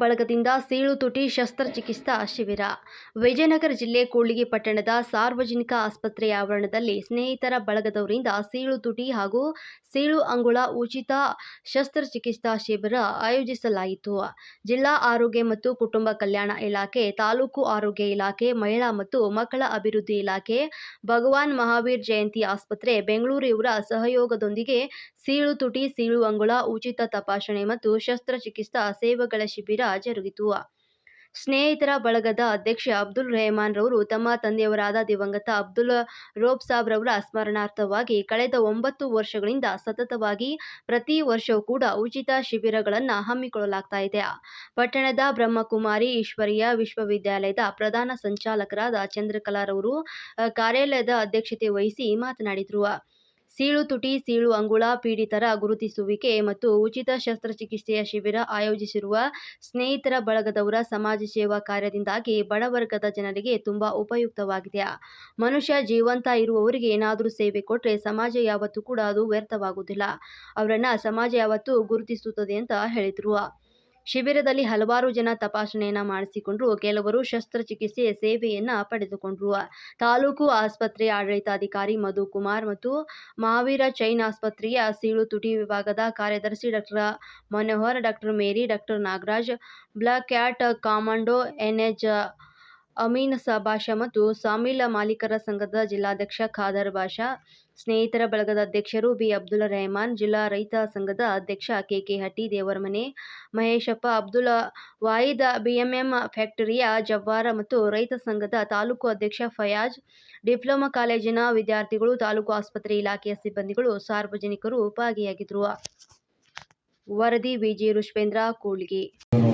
ಬಳಗದಿಂದ ಸೀಳು ತುಟಿ ಶಸ್ತ್ರಚಿಕಿತ್ಸಾ ಶಿಬಿರ. ವಿಜಯನಗರ ಜಿಲ್ಲೆ ಕೂಡ್ಲಿಗಿ ಪಟ್ಟಣದ ಸಾರ್ವಜನಿಕ ಆಸ್ಪತ್ರೆಯ ಆವರಣದಲ್ಲಿ ಸ್ನೇಹಿತರ ಬಳಗದವರಿಂದ ಸೀಳು ತುಟಿ ಹಾಗೂ ಸೀಳು ಅಂಗುಳ ಉಚಿತ ಶಸ್ತ್ರಚಿಕಿತ್ಸಾ ಶಿಬಿರ ಆಯೋಜಿಸಲಾಯಿತು. ಜಿಲ್ಲಾ ಆರೋಗ್ಯ ಮತ್ತು ಕುಟುಂಬ ಕಲ್ಯಾಣ ಇಲಾಖೆ, ತಾಲೂಕು ಆರೋಗ್ಯ ಇಲಾಖೆ, ಮಹಿಳಾ ಮತ್ತು ಮಕ್ಕಳ ಅಭಿವೃದ್ಧಿ ಇಲಾಖೆ, ಭಗವಾನ್ ಮಹಾವೀರ್ ಜಯಂತಿ ಆಸ್ಪತ್ರೆ ಬೆಂಗಳೂರು ಇವರ ಸಹಯೋಗದೊಂದಿಗೆ ಸೀಳು ತುಟಿ, ಸೀಳು ಅಂಗುಳ ಉಚಿತ ತಪಾಸಣೆ ಮತ್ತು ಶಸ್ತ್ರಚಿಕಿತ್ಸಾ ಸೇವೆಗಳ ಶಿಬಿರ ಜರುಗಿತು ಸ್ನೇಹಿತರ ಬಳಗದ ಅಧ್ಯಕ್ಷ ಅಬ್ದುಲ್ ರೆಹಮಾನ್ ರವರು ತಮ್ಮ ತಂದೆಯವರಾದ ದಿವಂಗತ ಅಬ್ದುಲ್ ರೋಬ್ ಸಾಬ್ ರವರ ಸ್ಮರಣಾರ್ಥವಾಗಿ ಕಳೆದ ಒಂಬತ್ತು ವರ್ಷಗಳಿಂದ ಸತತವಾಗಿ ಪ್ರತಿ ವರ್ಷವೂ ಕೂಡ ಉಚಿತ ಶಿಬಿರಗಳನ್ನು ಹಮ್ಮಿಕೊಳ್ಳಲಾಗ್ತಾ ಇದೆ. ಪಟ್ಟಣದ ಬ್ರಹ್ಮಕುಮಾರಿ ಈಶ್ವರೀಯ ವಿಶ್ವವಿದ್ಯಾಲಯದ ಪ್ರಧಾನ ಸಂಚಾಲಕರಾದ ಚಂದ್ರಕಲಾರವರು ಕಾರ್ಯಾಲಯದ ಅಧ್ಯಕ್ಷತೆ ವಹಿಸಿ ಮಾತನಾಡಿದರು. ಸೀಳು ತುಟಿ, ಸೀಳು ಅಂಗುಳ ಪೀಡಿತರ ಗುರುತಿಸುವಿಕೆ ಮತ್ತು ಉಚಿತ ಶಸ್ತ್ರಚಿಕಿತ್ಸೆಯ ಶಿಬಿರ ಆಯೋಜಿಸಿರುವ ಸ್ನೇಹಿತರ ಬಳಗದವರ ಸಮಾಜ ಸೇವಾ ಕಾರ್ಯದಿಂದಾಗಿ ಬಡವರ್ಗದ ಜನರಿಗೆ ತುಂಬಾ ಉಪಯುಕ್ತವಾಗಿದೆ. ಮನುಷ್ಯ ಜೀವಂತ ಇರುವವರಿಗೆ ಏನಾದರೂ ಸೇವೆ ಕೊಟ್ಟರೆ ಸಮಾಜ ಯಾವತ್ತೂ ಕೂಡ ಅದು ವ್ಯರ್ಥವಾಗುವುದಿಲ್ಲ. ಅವರನ್ನ ಸಮಾಜ ಯಾವತ್ತೂ ಗುರುತಿಸುತ್ತದೆ ಅಂತ ಹೇಳಿದರು. ಶಿಬಿರದಲ್ಲಿ ಹಲವಾರು ಜನ ತಪಾಸಣೆಯನ್ನ ಮಾಡಿಸಿಕೊಂಡ್ರು. ಕೆಲವರು ಶಸ್ತ್ರಚಿಕಿತ್ಸೆ ಸೇವೆಯನ್ನ ಪಡೆದುಕೊಂಡ್ರು. ತಾಲೂಕು ಆಸ್ಪತ್ರೆ ಆಡಳಿತಾಧಿಕಾರಿ ಮಧು ಕುಮಾರ್ ಮತ್ತು ಮಹಾವೀರ ಚೈನ್ ಆಸ್ಪತ್ರೆಯ ಸೀಳು ತುಟಿ ವಿಭಾಗದ ಕಾರ್ಯದರ್ಶಿ doctor Manohar, doctor Mary, doctor Nagaraj black cat commando, NH Ameen ಸಾ ಬಾಷಾ ಮತ್ತು ಸಾಮಿಲ್ ಮಾಲೀಕರ ಸಂಘದ ಜಿಲ್ಲಾಧ್ಯಕ್ಷ ಖಾದರ್ ಬಾಷಾ, ಸ್ನೇಹಿತರ ಬಳಗದ ಅಧ್ಯಕ್ಷರು ಬಿ ಅಬ್ದುಲ್ ರೆಹಮಾನ್, ಜಿಲ್ಲಾ ರೈತ ಸಂಘದ ಅಧ್ಯಕ್ಷ K. K. Hatti, Devaramane, Maheshappa Abdul Wahid BMM ಫ್ಯಾಕ್ಟರಿಯ ಜವ್ವಾರ ಮತ್ತು ರೈತ ಸಂಘದ ತಾಲೂಕು ಅಧ್ಯಕ್ಷ ಫಯಾಜ್, ಡಿಪ್ಲೊಮಾ ಕಾಲೇಜಿನ ವಿದ್ಯಾರ್ಥಿಗಳು, ತಾಲೂಕು ಆಸ್ಪತ್ರೆ ಇಲಾಖೆಯ ಸಿಬ್ಬಂದಿಗಳು, ಸಾರ್ವಜನಿಕರು ಭಾಗಿಯಾಗಿದ್ದರು ವರದಿ, ವಿಜಿ ರುಷ್ಪೇಂದ್ರ ಕೂಡ್ಲಿಗಿ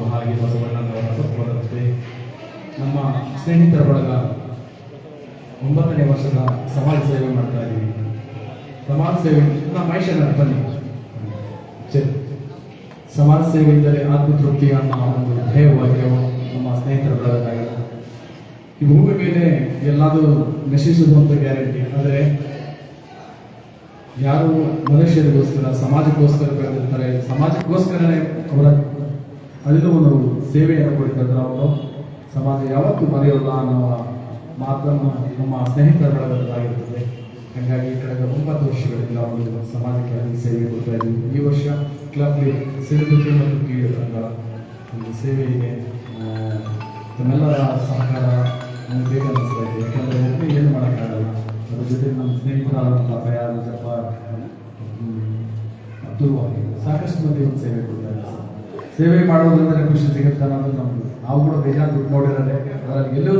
ಹಾಗೆ ಬಸವಣ್ಣನವರ ತತ್ವದಂತೆ ನಮ್ಮ ಸ್ನೇಹಿತರ ಬಳಗ ಒಂಬತ್ತನೇ ವರ್ಷದ ಸಮಾಜ ಸೇವೆ ಮಾಡ್ತಾ ಇದ್ದೀವಿ. ಸಮಾಜ ಸೇವೆ ನಮ್ಮ ಮಹೇಶನ ಬನ್ನಿ ಸಮಾಜ ಸಮಾಜ ಸೇವೆಯಿಂದಲೇ ಆತ್ಮತೃಪ್ತಿ ಅನ್ನೋ ಒಂದು ಧ್ಯೇಯವಾಕ್ಯವು ನಮ್ಮ ಸ್ನೇಹಿತರ ಬಳಗದಾಗಿದೆ ಈ ಭೂಮಿ ಮೇಲೆ ಎಲ್ಲಾದರೂ ನಶಿಸುವುದು ಅಂತ ಗ್ಯಾರಂಟಿ. ಆದರೆ ಯಾರು ಮನುಷ್ಯರಿಗೋಸ್ಕರ, ಸಮಾಜಕ್ಕೋಸ್ಕರ ಬೆಳೆದಿರ್ತಾರೆ, ಸಮಾಜಕ್ಕೋಸ್ಕರನೇ ಅವರ ಒಂದು ಸೇವೆಯನ್ನು ಕೊಡ್ತಾರೆ ಅವರು ಸಮಾಜ ಯಾವತ್ತೂ ಮರೆಯೋಲ್ಲ ಅನ್ನೋ ಮಾತನ್ನು ನಮ್ಮ ಸ್ನೇಹಿತರ ಬಳಗದಾಗಿರುತ್ತದೆ ಹಾಗಾಗಿ ಕಳೆದ ಒಂಬತ್ತು ವರ್ಷಗಳಿಂದ ಒಂದು ಸಮಾಜಕ್ಕೆ ಅಲ್ಲಿ ಸೇವೆ ಕೊಡ್ತಾ ಇದ್ದೀವಿ ಈ ವರ್ಷ ಕ್ಲಬ್ ಸಿರಿದುರ್ಗ ಮತ್ತು ಕೀಳರಂಗ ಒಂದು ಸೇವೆಗೆ ತಮ್ಮೆಲ್ಲರ ಸಹಕಾರ ನಮಗೆ ಬೇಗ ಅನಿಸ್ತಾ ಇದೆ. ಯಾಕಂದರೆ ಒಬ್ಬನೇ ಏನು ಮಾಡೋಕ್ಕಾಗಲ್ಲ. ಅದ್ರ ಜೊತೆ ನಮ್ಮ ಸ್ನೇಹಿತರಾದಂಥ ಫಯಾಜ್ ಜಪ ಅಬ್ದುಲ್ ಸಾಕಷ್ಟು ಮಂದಿ ಒಂದು ಸೇವೆ ಕೊಡ್ತಾರೆ ಸೇವೆ ಮಾಡೋದ್ರಿಂದ ಖುಷಿ ಸಿಗುತ್ತೆ ಅನ್ನೋದು ನಮ್ದು ನಾವು ಕೂಡ ಬೇಜಾರು ದುಡ್ಡು ನೋಡಿರೋದೆ ಅದರಲ್ಲಿ ಎಲ್ಲೂ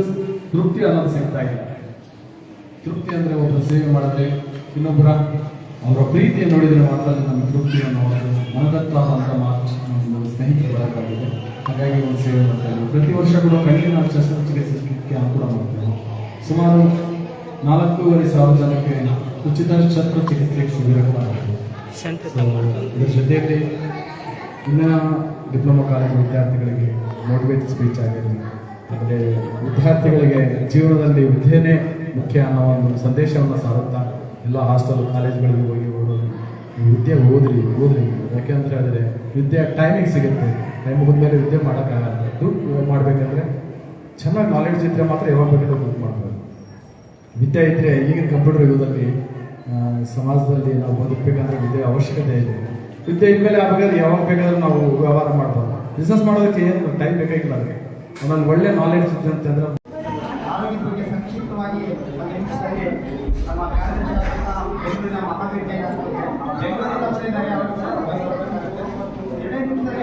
ತೃಪ್ತಿ ಅನ್ನೋದು ಸಿಗ್ತಾ ಇಲ್ಲ. ತೃಪ್ತಿ ಅಂದರೆ ಒಬ್ಬರು ಸೇವೆ ಮಾಡಿದ್ರೆ ಇನ್ನೊಬ್ಬರ ಅವರ ಪ್ರೀತಿಯನ್ನು ನೋಡಿದರೆ ಮಾತ್ರ ನಮ್ಮ ತೃಪ್ತಿ ತೃಪ್ತಿಯನ್ನು ಒಂದು ಅಂತ ಮಾತು ನಮ್ಮ ಸ್ನೇಹಿತರು ಬಳಗಾಗಿದೆ ಹಾಗಾಗಿ ಒಂದು ಸೇವೆ ಮಾಡ್ತಾ ಇದ್ದೀವಿ. ಪ್ರತಿ ವರ್ಷ ಕೂಡ ಕಣ್ಣಿನ ಶಸ್ತ್ರಚಿಕಿತ್ಸೆಗೆ ಅನುಕೂಲ ಮಾಡ್ತೇವೆ. ಸುಮಾರು ನಾಲ್ಕೂವರೆ ಸಾವಿರ ಜನಕ್ಕೆ ಉಚಿತ ಶಸ್ತ್ರಚಿಕಿತ್ಸೆ ಶಿಬಿರ ಇದ್ರ ಜೊತೆಯಲ್ಲಿ ಇನ್ನ ಡಿಪ್ಲೊಮಾ ಕಾಲೇಜು ವಿದ್ಯಾರ್ಥಿಗಳಿಗೆ ಮೋಟಿವೇಟ್ ಸ್ಪೀಚ್ ಆಗಿರಲಿ. ಅಂದರೆ ವಿದ್ಯಾರ್ಥಿಗಳಿಗೆ ಜೀವನದಲ್ಲಿ ವಿದ್ಯೆನೇ ಮುಖ್ಯ ಅನ್ನೋ ಒಂದು ಸಂದೇಶವನ್ನು ಸಾರುತ್ತಾ, ಎಲ್ಲ ಹಾಸ್ಟೆಲ್ ಕಾಲೇಜ್ಗಳಿಗೆ ಹೋಗಿ ಓದೋದು. ವಿದ್ಯೆ ಓದ್ರಿ ಓದ್ರಿ ಯಾಕೆಂತ ಹೇಳಿದ್ರೆ ವಿದ್ಯೆ ಟೈಮಿಂಗ್ ಸಿಗುತ್ತೆ. ಟೈಮ್ ಹೋದ್ಮೇಲೆ ವಿದ್ಯೆ ಮಾಡೋಕ್ಕಾಗಲ್ಲ. ದುಡ್ಡು ಮಾಡಬೇಕಂದ್ರೆ ಚೆನ್ನಾಗಿ ನಾಲೆಡ್ಜ್ ಇದ್ದರೆ ಮಾತ್ರ ಯಾವಾಗ ಬೇಕಾದ್ರೂ ದುಡ್ಡು ಮಾಡ್ಬೋದು. ವಿದ್ಯೆ ಇದ್ದರೆ ಈಗಿನ ಕಂಪ್ಯೂಟರ್ ಯುಗದಲ್ಲಿ ಸಮಾಜದಲ್ಲಿ ನಾವು ಬದುಕಬೇಕಂದ್ರೆ ವಿದ್ಯೆ ಅವಶ್ಯಕತೆ ಇದೆ. ವಿದ್ಯೆ ಇದ್ಮೇಲೆ ಆಗಬೇಕಾದ್ರೆ ಯಾವಾಗ ಬೇಕಾದ್ರೂ ನಾವು ವ್ಯವಹಾರ ಮಾಡ್ಬೋದು. ಬಿಸ್ನೆಸ್ ಮಾಡೋದಕ್ಕೆ ಏನು ಟೈಮ್ ಬೇಕಾಗಿಲ್ಲ ಅದಕ್ಕೆ. ಒಂದೊಂದು ಒಳ್ಳೆ ನಾಲೆಡ್ಜ್ ಇತ್ತು ಅಂತಂದ್ರೆ ಆರೋಗ್ಯದ ಬಗ್ಗೆ ಸಂಕ್ಷಿಪ್ತವಾಗಿ ನಮ್ಮ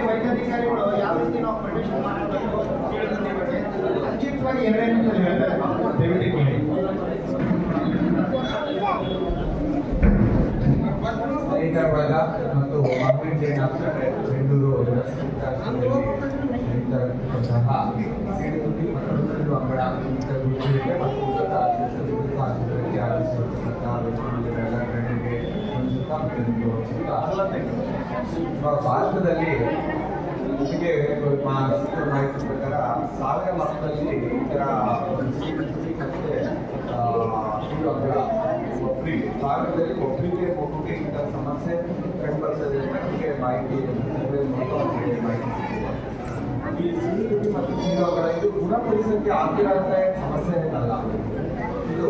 ವೈದ್ಯಾಧಿಕಾರಿಗಳು ಯಾವ ರೀತಿ ನಾವು ಸಂಕ್ಷಿಪ್ತವಾಗಿ ಎರಡನೇ ನಿಮಿಷದಲ್ಲಿ ಹೇಳ್ತಾರೆ. ದಯವಿಟ್ಟು ಕೇಳಿ ಮತ್ತು ಭಾರತದಲ್ಲಿ ನಿಮಗೆ ಮಾಹಿತಿ ಮಾಹಿತಿ ಪ್ರಕಾರ ಸಾವಿರ ವರ್ಷದಲ್ಲಿ ಈ ಥರ ಚಿಕಿತ್ಸೆ ಮತ್ತು ಒಬ್ಬರಿ ಸಾವಿರದಲ್ಲಿ ಒಬ್ಬರಿಗೆ ಒಬ್ಬರಿಗೆ ಇಂಥ ಸಮಸ್ಯೆ ಕಂಡುಬರ್ತದೆ ಅಂತ ನಮಗೆ ಮಾಹಿತಿ ಮಾಹಿತಿ ಈ ಮತ್ತು ಜೀವಗಳ ಇದು ಗುಣಪಡಿಸಕ್ಕೆ ಆಗಿರೋಂಥ ಸಮಸ್ಯೆ ಏನಲ್ಲ ಇದು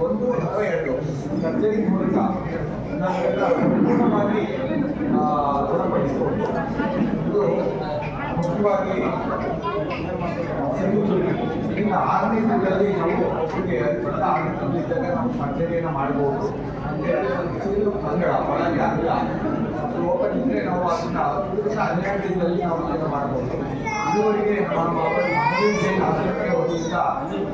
ಒಂದು ಅಥವಾ ಎರಡು ಸರ್ಜರಿ ಮೂಲಕ ನಾವೆಲ್ಲ ಸಂಪೂರ್ಣವಾಗಿ ಆ, ಗುಣಪಡಿಸಬಹುದು ಇದು ಮುಖ್ಯವಾಗಿ ಆರನೇ ತಿಂಗಳಲ್ಲಿ ನಾವು ಅವರಿಗೆ ಆರನೇ ತಿಂಗಳಿದ್ದಾಗ ನಾವು ಸರ್ಜರಿಯನ್ನು ಮಾಡಬಹುದು ಅಂಗಳ ಒಳಗೆ ಅಲ್ಲ. ಓಪನ್ ಇದ್ರೆ ನಾವು ಅದನ್ನು ಪೂರ್ಣ ಹನ್ನೆರಡು ದಿನದಲ್ಲಿ ನಾವು ಅದನ್ನು ಮಾಡಬಹುದು ಇದುವರೆಗೆ ನಮ್ಮ ಆಸ್ಪತ್ರೆ ವತಿಯಿಂದ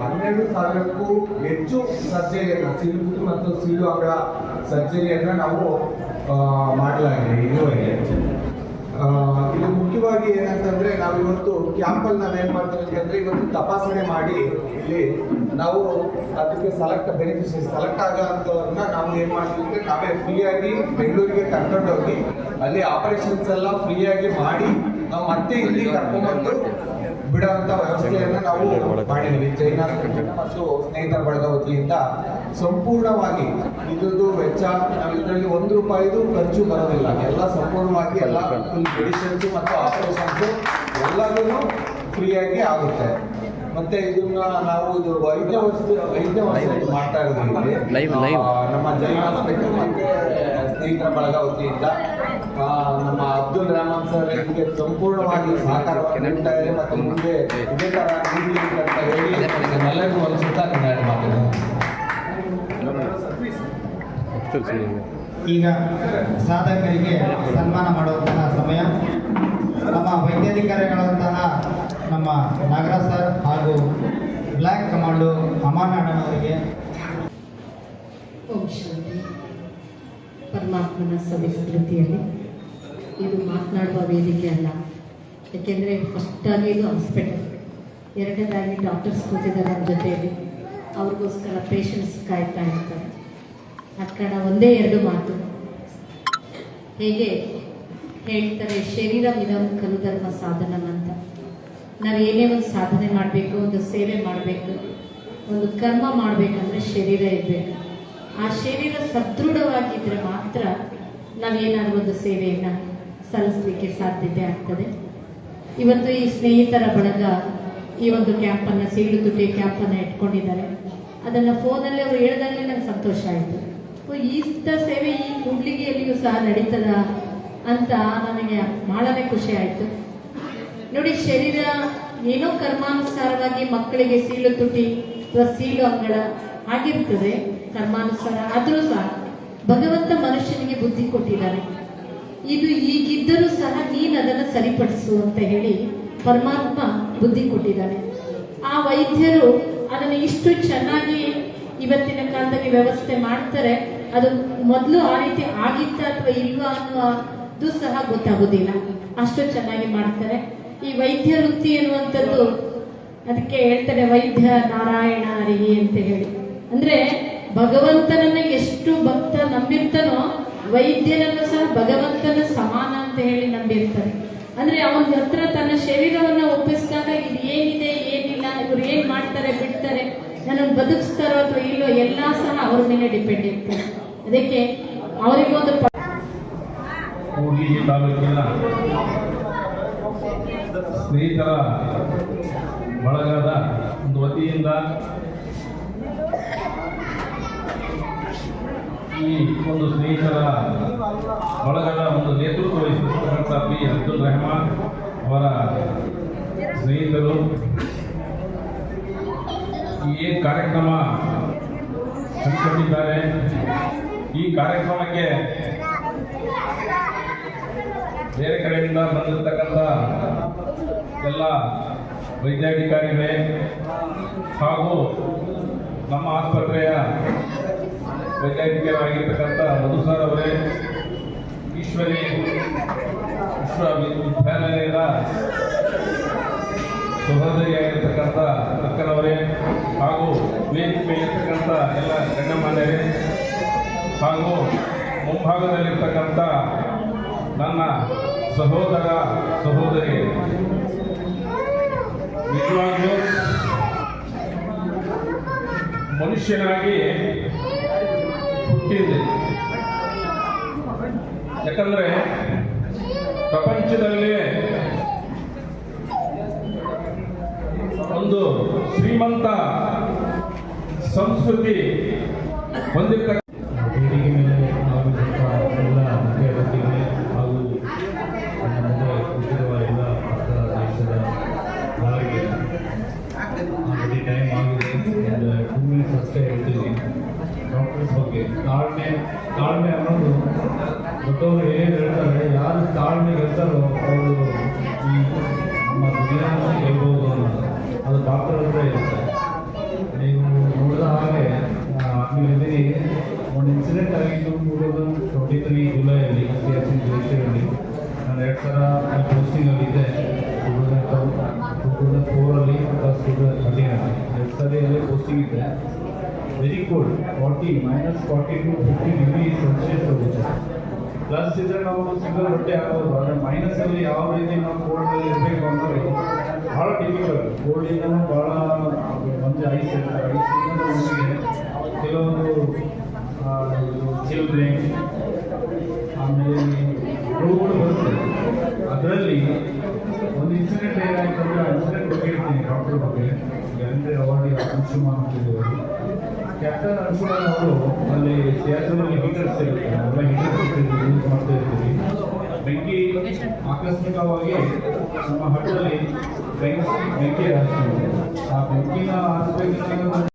ಹನ್ನೆರಡು ಸಾವಿರಕ್ಕೂ ಹೆಚ್ಚು ಸರ್ಜರಿಯನ್ನು ಸಿಲುಕು ಮತ್ತು ಸೀಳು ಅಂಗಳ ಸರ್ಜರಿಯನ್ನು ನಾವು ಮಾಡಲಾಗಿದೆ ಇದುವರೆಗೆ. ಇದು ಮುಖ್ಯವಾಗಿ ಏನಂತಂದ್ರೆ ನಾವು ಇವತ್ತು ಕ್ಯಾಂಪಲ್ಲಿ ನಾವು ಏನ್ ಮಾಡ್ತೀವಿ ಅಂತಂದ್ರೆ ಇವತ್ತು ತಪಾಸಣೆ ಮಾಡಿ ಇಲ್ಲಿ ನಾವು ಅದಕ್ಕೆ ಸೆಲೆಕ್ಟ್ ಬೆನಿಫಿಷರಿ ಸೆಲೆಕ್ಟ್ ಆಗೋಂಥವ್ರನ್ನ ನಾವು ಏನ್ ಮಾಡ್ತೀವಿ ಅಂದ್ರೆ ನಾವೇ ಫ್ರೀಯಾಗಿ ಬೆಂಗಳೂರಿಗೆ ಕರ್ಕೊಂಡೋಗಿ ಅಲ್ಲಿ ಆಪರೇಷನ್ಸ್ ಎಲ್ಲ ಫ್ರೀಯಾಗಿ ಮಾಡಿ ನಾವು ಮತ್ತೆ ಇಲ್ಲಿ ಕರ್ಕೊಂಡ್ಬಂದು ಬಿಡುವಂತ ವ್ಯವಸ್ಥೆಯನ್ನು ನಾವು ಮಾಡಿದ್ವಿ ಚೈನಾ ಮತ್ತು ಸ್ನೇಹಿತರ ಬಳಗ ವತಿಯಿಂದ ಸಂಪೂರ್ಣವಾಗಿ ಇದ್ರದ್ದು ವೆಚ್ಚ ನಾವು ಇದರಲ್ಲಿ ಒಂದು ರೂಪಾಯಿದು ಖರ್ಚು ಬರೋದಿಲ್ಲ. ಎಲ್ಲ ಸಂಪೂರ್ಣವಾಗಿ ಎಲ್ಲ ಫುಲ್ ಮೆಡಿಸಿನ್ಸ್ ಮತ್ತು ಆಪರೇಷನ್ಸ್ ಎಲ್ಲದೂ ಫ್ರೀಯಾಗಿ ಆಗುತ್ತೆ. ಮತ್ತೆ ಇದನ್ನ ನಾವು ಇದು ವೈದ್ಯ ವಸ್ತು ವೈದ್ಯ ವಸ್ತು ಮಾಡ್ತಾ ಇರೋದ್ರಿಂದ ನಮ್ಮ ಜೈನ್ ಆಸ್ಪೆಕ್ಟ್ ಮತ್ತೆ ಸ್ನೇಹಿತರ ಬಳಗ ವತಿಯಿಂದ ನಮ್ಮ ಅಬ್ದುಲ್ ರಹಮಾನ್ ಸರ್ ಇದಕ್ಕೆ ಸಂಪೂರ್ಣವಾಗಿ ಸಹಕಾರ ನೀಡ್ತಾ ಇದೆ ಮತ್ತು ಮುಂದೆ ಇದೇ ತರ ನೀಡಲಿ ಅಂತ ಹೇಳಿ ನಮ್ಮೆಲ್ಲರಿಗೂ ಒಂದು ಸುತ್ತ ಕನ್ನಡ ಮಾತಾಡೋದು ಈಗ ಸಾಧಕರಿಗೆ ಸನ್ಮಾನ ಮಾಡುವಂತಹ ಸಮಯ. ನಮ್ಮ ವೈದ್ಯಾಧಿಕಾರಿಗಳಂತಹ ನಮ್ಮ ನಾಗರಾಜ್ ಸರ್ ಹಾಗೂ ಬ್ಲ್ಯಾಕ್ ಕಮಾಂಡು ಅಮಾನ್ ಅವರಿಗೆ. ಪರಮಾತ್ಮನ ಸವಿಸ್ಮೃತಿಯಲ್ಲಿ ಇದು ಮಾತನಾಡುವ ವೇದಿಕೆ ಅಲ್ಲ. ಯಾಕೆಂದರೆ ಫಸ್ಟಾಗಿ ಇದು ಹಾಸ್ಪಿಟಲ್ ಎರಡನೇದಾಗಿ ಡಾಕ್ಟರ್ಸ್ ಕೂತಿದ್ದಾರೆ ನಮ್ಮ ಜೊತೆಯಲ್ಲಿ. ಅವ್ರಿಗೋಸ್ಕರ ಪೇಷಂಟ್ಸ್ ಕಾಯ್ತಾ ಇರ್ತಾರೆ. ಆ ಕಾರಣ ಒಂದೇ ಎರಡು ಮಾತು. ಹೇಗೆ ಹೇಳ್ತಾರೆ, ಶರೀರ ವಿಧಂ ಕಲು ಧರ್ಮ ಸಾಧನ ಅಂತ. ನಾವು ಏನೇ ಒಂದು ಸಾಧನೆ ಮಾಡಬೇಕು, ಒಂದು ಸೇವೆ ಮಾಡಬೇಕು, ಒಂದು ಕರ್ಮ ಮಾಡಬೇಕಂದ್ರೆ ಶರೀರ ಇರಬೇಕು. ಆ ಶರೀರ ಸದೃಢವಾಗಿದ್ರೆ ಮಾತ್ರ ನಾವೇನಾದರೂ ಒಂದು ಸೇವೆಯನ್ನು ಸಲ್ಲಿಸ್ಲಿಕ್ಕೆ ಸಾಧ್ಯತೆ ಆಗ್ತದೆ. ಇವತ್ತು ಈ ಸ್ನೇಹಿತರ ಬಳಗ ಈ ಒಂದು ಕ್ಯಾಂಪನ್ನು ಸೀಳು ತುಟಿ ಕ್ಯಾಂಪನ್ನು ಇಟ್ಕೊಂಡಿದ್ದಾರೆ. ಅದನ್ನು ಫೋನಲ್ಲಿ ಅವರು ಹೇಳಿದಾಗಲೇ ನಂಗೆ ಸಂತೋಷ ಆಯಿತು. ಇಂಥ ಸೇವೆ ಈ ಕೂಡ್ಲಿಗೆಯಲ್ಲಿಯೂ ಸಹ ನಡೀತದ ಅಂತ ನನಗೆ ಭಾಳನೇ ಖುಷಿ ಆಯಿತು. ನೋಡಿ, ಶರೀರ ಏನೋ ಕರ್ಮಾನುಸಾರವಾಗಿ ಮಕ್ಕಳಿಗೆ ಸೀಳು ತುಟಿ, ಅಥವಾ ಸೀಳು ಅಂಗಳ ಆಗಿರ್ತದೆ. ಕರ್ಮಾನುಸಾರ ಆದರೂ ಸಹ ಭಗವಂತ ಮನುಷ್ಯನಿಗೆ ಬುದ್ಧಿ ಕೊಟ್ಟಿದ್ದಾನೆ ಇದು ಈಗಿದ್ದರೂ ಸಹ ನೀನು ಅದನ್ನು ಸರಿಪಡಿಸು ಅಂತ ಹೇಳಿ ಪರಮಾತ್ಮ ಬುದ್ಧಿ ಕೊಟ್ಟಿದ್ದಾನೆ. ಆ ವೈದ್ಯರು ಅದನ್ನು ಇಷ್ಟು ಚೆನ್ನಾಗಿ ಇವತ್ತಿನ ಕಾಲದಲ್ಲಿ ವ್ಯವಸ್ಥೆ ಮಾಡ್ತಾರೆ, ಅದು ಮೊದಲು ಆ ರೀತಿ ಆಗಿತ್ತ ಅಥವಾ ಇಲ್ವಾ ಅನ್ನೋದು ಸಹ ಗೊತ್ತಾಗೋದಿಲ್ಲ ಅಷ್ಟು ಚೆನ್ನಾಗಿ ಮಾಡ್ತಾರೆ. ಈ ವೈದ್ಯ ವೃತ್ತಿ ಎನ್ನುವಂಥದ್ದು ಅದಕ್ಕೆ ಹೇಳ್ತಾರೆ ವೈದ್ಯ ನಾರಾಯಣ ಹರಿ ಅಂತ ಹೇಳಿ. ಅಂದ್ರೆ ಭಗವಂತನನ್ನ ಎಷ್ಟು ಭಕ್ತ ನಂಬಿರ್ತಾನೋ ವೈದ್ಯರನ್ನು ಸಹ ಭಗವಂತನ ಸಮಾನ ಅಂತ ಹೇಳಿ ನಂಬಿರ್ತಾರೆ. ಅಂದ್ರೆ ಅವನ ಹತ್ರ ತನ್ನ ಶರೀರವನ್ನ ಒಪ್ಪಿಸಿದಾಗ ಇದು ಏನಿದೆ, ಏನಿಲ್ಲ, ಇವ್ರು ಏನ್ ಮಾಡ್ತಾರೆ, ಬಿಡ್ತಾರೆ ನನ್ನನ್ನು ಬದುಕಿಸ್ತಾರೋ ಅಥವಾ ಇಲ್ಲೋ ಎಲ್ಲ ಸಹ ಅವ್ರ ಮೇಲೆ ಡಿಪೆಂಡ್ ಇರ್ತಾರೆ ಅದಕ್ಕೆ ಅವರಿಗೊಂದು ಸ್ನೇಹಿತರ ಬಳಗದ ಒಂದು ವತಿಯಿಂದ ಈ ಒಂದು ಸ್ನೇಹಿತರ ಬಳಗದ ಒಂದು ನೇತೃತ್ವ ವಹಿಸಿರ್ತಕ್ಕಂಥ ಬಿ ಅಬ್ದುಲ್ ರೆಹಮಾನ್ ಅವರ ಸ್ನೇಹಿತರು. ಈ ಕಾರ್ಯಕ್ರಮ ಹಮ್ಮಿಕೊಂಡಿದ್ದಾರೆ. ಈ ಕಾರ್ಯಕ್ರಮಕ್ಕೆ ಬೇರೆ ಕಡೆಯಿಂದ ಬಂದಿರತಕ್ಕಂಥ ಎಲ್ಲ ವೈದ್ಯಾಧಿಕಾರಿಗಳೇ ಹಾಗೂ ನಮ್ಮ ಆಸ್ಪತ್ರೆಯ ವೈದ್ಯಾಧಿಕಾರಿಯಾಗಿರ್ತಕ್ಕಂಥ ಮಧುಸರ್ ಅವರೇ, ಈಶ್ವರಿ ವಿಶ್ವವಿದ್ಯಾಲಯದ ಸಹೋದರಿಯಾಗಿರ್ತಕ್ಕಂಥ ಅಕ್ಕನವರೇ ಹಾಗೂ ವೇದಿಕೆಯಲ್ಲಿರ್ತಕ್ಕಂಥ ಎಲ್ಲ ಗಣ್ಯಮಾನ್ಯರೇ ಹಾಗೂ ಮುಂಭಾಗದಲ್ಲಿರ್ತಕ್ಕಂಥ ನನ್ನ ಸಹೋದರ ಸಹೋದರಿ ನಿಜವಾಗ್ಲೂ ಮನುಷ್ಯನಾಗಿ ಹುಟ್ಟಿದೆ ಯಾಕಂದ್ರೆ ಪ್ರಪಂಚದಲ್ಲಿ ಒಂದು ಶ್ರೀಮಂತ ಸಂಸ್ಕೃತಿ ಹೊಂದಿರ್ತಕ್ಕ ಬಗ್ಗೆ ತಾಳ್ಮೆ ತಾಳ್ಮೆ ಅನ್ನೋದು ದೊಡ್ಡವರು ಏನು ಹೇಳ್ತಾರೆ, ಯಾರು ತಾಳ್ಮೆ ಹೇಳ್ತಾರೋ ಅವರು ನಮ್ಮ ದುನಿಯಾನ ಗೆಲ್ಬೋದು ಅನ್ನೋದು. ಅದು ಡಾಕ್ಟರ್ ಹತ್ರ ಇರುತ್ತೆ ನೀವು ನೋಡಿದ ಹಾಗೆ ಆಮೇಲೆ ಒಂದು ಇನ್ಸಿಡೆಂಟ್ ಆಗಿದ್ದು ಟ್ವೆಂಟಿ ತ್ರೀ ಜುಲೈಯಲ್ಲಿ ಸಿ ಎಸ್ ಸಿ ಜೋಶಿಯಲ್ಲಿ ನಾನು ಎರಡು ಈ ಪೋಸ್ಟಿಂಗಲ್ಲಿದ್ದೆ ಇದೆ very cold forty minus forty to fifty degree Celsius ಹೋಗುತ್ತೆ ಪ್ಲಸ್ ಇದ್ರೆ ನಾವು ಸಿಂಗಲ್ ಹೊಟ್ಟೆ ಆಗೋದು ಆದರೆ ಮೈನಸಲ್ಲಿ ಯಾವ ರೀತಿ ನಾವು ಕೋಲ್ಡಲ್ಲಿ ಇರಬೇಕು ಅಂದರೆ ಭಾಳ ಡಿಫಿಕಲ್ಟ್ ಕೋಲ್ಡಿಂದ ಭಾಳ ಮಂಜು ಐಸ್ ಐಸಿಂದ ನಮಗೆ ಕೆಲವೊಂದು ಚಿಲ್ಡ್ರೆ ಆಮೇಲೆ ರೋಗಗಳು ಬರುತ್ತೆ. ಅದರಲ್ಲಿ ಒಂದು ಇನ್ಸಿಡೆಂಟ್ ಏನಾಯ್ತು ಅಂದರೆ ಇನ್ಸಿಡೆಂಟ್ ಬಗ್ಗೆ ಡಾಕ್ಟರ್ ಬಗ್ಗೆ. ಗ್ಯಾರಂಟಿ ಅವಾರ್ಡ್ ಅಂಶುಮಾನ್ ಅಂತಿದ್ದಾರೆ ಕ್ಯಾಪ್ಟನ್ ಅಂಶುಮಾನ್ ಅವರು ಅಲ್ಲಿ ಥಿಯೇಟರ್ನಲ್ಲಿ ಹೀಟರ್ಸ್ ಇರುತ್ತೆ ನಾವೆಲ್ಲ ಹೀಟರ್ಸ್ ಯೂಸ್ ಮಾಡ್ತಾ ಇರ್ತೀವಿ ಬೆಂಕಿ ಆಕಸ್ಮಿಕವಾಗಿ ನಮ್ಮ ಹಟ್ಟಲ್ಲಿ ಬೆಂಕಿ ಬೆಂಕಿ ಹಾಕ್ತೀವಿ ಆ ಬೆಂಕಿನ ಹಾಕ್ಬೇಕಂದ್ರೆ